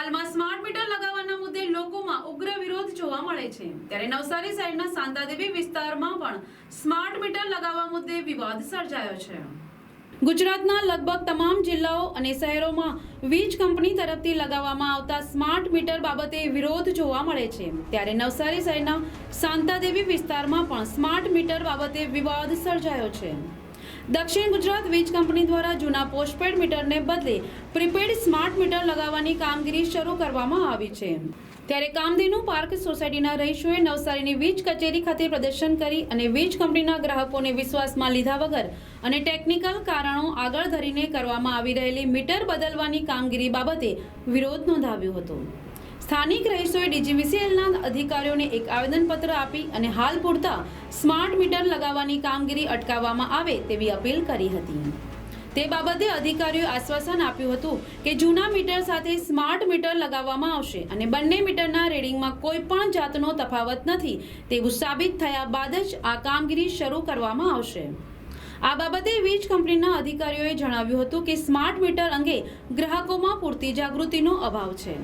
હાલમાં smart meter લગાવવાના મુદ્દે લોકોમાં ઉગ્ર વિરોધ જોવા મળે છે. ત્યારે નવસારી સાઈડના સાંતાદેવી વિસ્તારમાં પણ સ્માર્ટ મીટર લગાવવા મુદ્દે વિવાદ સર્જાયો છે. ગુજરાતના લગભગ તમામ જિલ્લાઓ અને શહેરોમાં વીજ કંપની તરફથી લગાવવામાં આવતા સ્માર્ટ મીટર બાબતે વિરોધ જોવા મળે છે. ત્યારે નવસારી શહેરના સાંતાદેવી વિસ્તારમાં પણ સ્માર્ટ મીટર બાબતે વિવાદ સર્જાયો છે. દક્ષિણ ગુજરાત વીજ કંપની દ્વારા જૂના પોસ્ટપેડ મીટરને બદલે પ્રીપેડ સ્માર્ટ મીટર લગાવવાની કામગીરી શરૂ કરવામાં આવી છે. ત્યારે કામધેનુ પાર્ક સોસાયટીના રહીશોએ નવસારીની વીજ કચેરી ખાતે પ્રદર્શન કરી અને વીજ કંપનીના ગ્રાહકોને વિશ્વાસમાં લીધા વગર અને ટેકનિકલ કારણો આગળ ધરીને કરવામાં આવી રહેલી મીટર બદલવાની કામગીરી બાબતે વિરોધ નોંધાવ્યો હતો. સ્થાનિક રહીશોએ ડીજીવીસીએલના અધિકારીઓને એક આવેદનપત્ર આપી અને હાલ પૂરતા સ્માર્ટ મીટર લગાવવાની કામગીરી અટકાવવામાં આવે તેવી અપીલ કરી હતી. તે બાબતે અધિકારીઓએ આશ્વાસન આપ્યું હતું કે જૂના મીટર સાથે સ્માર્ટ મીટર લગાવવામાં આવશે અને બંને મીટરના રીડિંગમાં કોઈ પણ જાતનો તફાવત નથી તેવું સાબિત થયા બાદ જ આ કામગીરી શરૂ કરવામાં આવશે. આ બાબતે વીજ કંપનીના અધિકારીઓએ જણાવ્યું હતું કે સ્માર્ટ મીટર અંગે ગ્રાહકોમાં પૂરતી જાગૃતિનો અભાવ છે.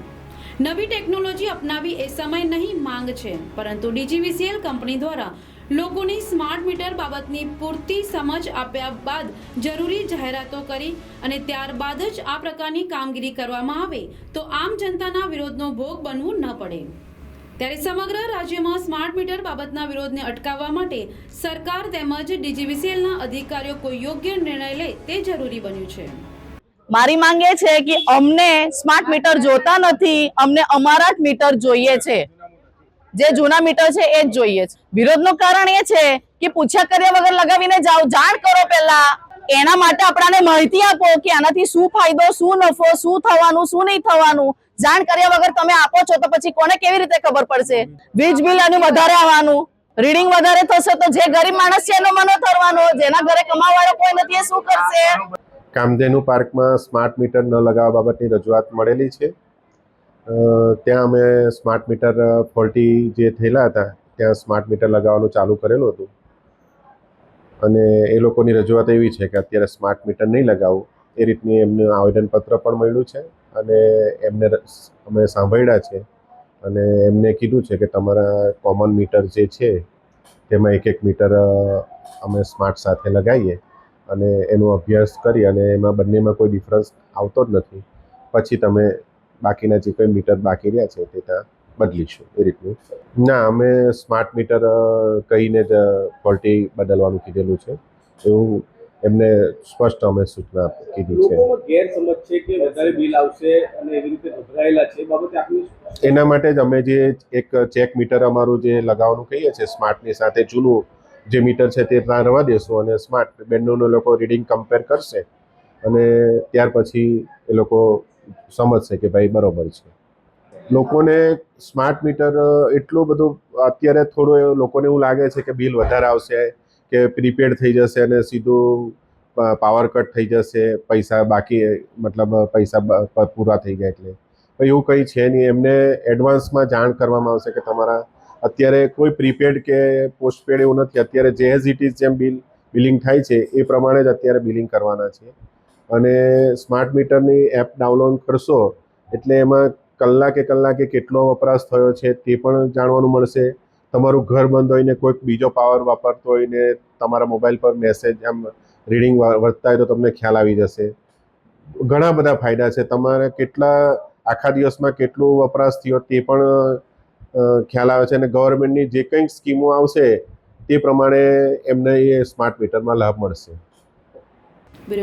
નવી ટેકનોલોજી અપનાવી એ સમય નહીં માંગ છે. પરંતુ ડીજીવીસીએલ કંપની દ્વારા લોકોની સ્માર્ટ મીટર બાબતની પૂરતી સમજ આપ્યા બાદ જરૂરી જાહેરાતો કરી અને ત્યારબાદ જ આ પ્રકારની કામગીરી કરવામાં આવે તો આમ જનતાના વિરોધનો ભોગ બનવું ન પડે. ત્યારે સમગ્ર રાજ્યમાં સ્માર્ટ મીટર બાબતના વિરોધને અટકાવવા માટે સરકાર તેમજ ડીજીવીસીએલના અધિકારીઓ કોઈ યોગ્ય નિર્ણય લે તે જરૂરી બન્યું છે. મારી માંગ એ છે કે અમને સ્માર્ટ મીટર જોતા નથી, અમને અમારા જ મીટર જોઈએ છે. જે જૂના મીટર છે એ જ જોઈએ છે. વિરોધનું કારણ એ છે કે પૂછ્યા કર્યા વગર લગાવીને જાઓ, જાણ કરો પહેલા. એના માટે આપણાને માહિતી આપો કે આનાથી શું ફાયદો, શું નફો, શું થવાનું, શું નહીં થવાનું. જાણ કર્યા વગર તમે આપો છો તો પછી કોને કેવી રીતે ખબર પડશે? વીજ બિલ એનું વધારે આવવાનું. રીડિંગ વધારે થશે તો જે ગરીબ માણસ છે એનો મનો થરવાનો જેના ઘરે કમાવાળો કોઈ નથી એ શું કરશે? કામધેનુ પાર્કમાં સ્માર્ટ મીટર ન લગાવવા બાબતની રજૂઆત મળેલી છે. ત્યાં અમે સ્માર્ટ મીટર ફોલ્ટી જે થયેલા હતા, ત્યાં સ્માર્ટ મીટર લગાવવાનું ચાલુ કરેલું હતું. અને એ લોકોની રજૂઆત એવી છે કે અત્યારે સ્માર્ટ મીટર નહીં લગાવવું એ રીતની એમનું આવેદનપત્ર પણ મળ્યું છે અને એમને અમે સાંભળ્યા છે. અને એમને કીધું છે કે તમારા કોમન મીટર જે છે, તેમાં એક એક મીટર અમે સ્માર્ટ સાથે લગાવીએ. અને એનો અભ્યાસ કરી અને એમાં બંનેમાં કોઈ ડિફરન્સ આવતો જ નથી. પછી તમે બાકીના જે કોઈ મીટર બાકી રહ્યા છે તે ત્યાં બદલીશું એ રીતનું. ના અમે સ્માર્ટ મીટર કહીને જ ક્વોલિટી બદલવાનું કીધેલું છે. એવું એમને સ્પષ્ટ અમે સૂચના કીધી છે. ગેરસમજ છે કે વધારે બિલ આવશે અને એવી રીતે ગભરાયેલા છે બાબતે આપની એના માટે જ અમે જે એક ચેક મીટર અમારું જે લગાવવાનું કહીએ છીએ સ્માર્ટની સાથે જૂનું જે મીટર છે તે ત્યાં રવા દેશું અને સ્માર્ટ બેન્ડનું લોકો રીડિંગ કમ્પેર કરશે અને ત્યાર પછી એ લોકો સમજશે કે ભાઈ બરોબર છે. લોકોને સ્માર્ટ મીટર એટલું બધું અત્યારે થોડું લોકોને એવું લાગે છે કે બિલ વધારે આવશે, કે પ્રીપેડ થઈ જશે અને સીધું પાવર કટ થઈ જશે, પૈસા બાકી, મતલબ પૈસા પૂરા થઈ ગયા એટલે. એવું કંઈ છે નહીં. એમને એડવાન્સમાં જાણ કરવામાં આવશે કે તમારા અત્યારે કોઈ પ્રીપેડ કે પોસ્ટપેડ એવું નથી. અત્યારે જે એઝ ઇટ ઇઝ જેમ બિલ બિલિંગ થાય છે, એ પ્રમાણે જ અત્યારે બિલિંગ કરવાના છે. અને સ્માર્ટ મીટરની એપ ડાઉનલોડ કરશો, એટલે એમાં કલાકે કલાકે કેટલો વપરાશ થયો છે તે પણ જાણવાનું મળશે. તમારું ઘર બંધ હોઈને કોઈક બીજો પાવર વાપરતો હોય ને તમારા મોબાઈલ પર મેસેજ આમ રીડિંગ વધતા હોય તો તમને ખ્યાલ આવી જશે. ઘણા બધા ફાયદા છે. તમારે કેટલા આખા દિવસમાં કેટલું વપરાશ થયો તે પણ ખ્યાલ આવે છે અને ગવર્મેન્ટની જે કંઈક સ્કીમો આવશે તે પ્રમાણે એમને એ સ્માર્ટ મીટરમાં લાભ મળશે.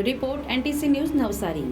Report NTC news Navsari.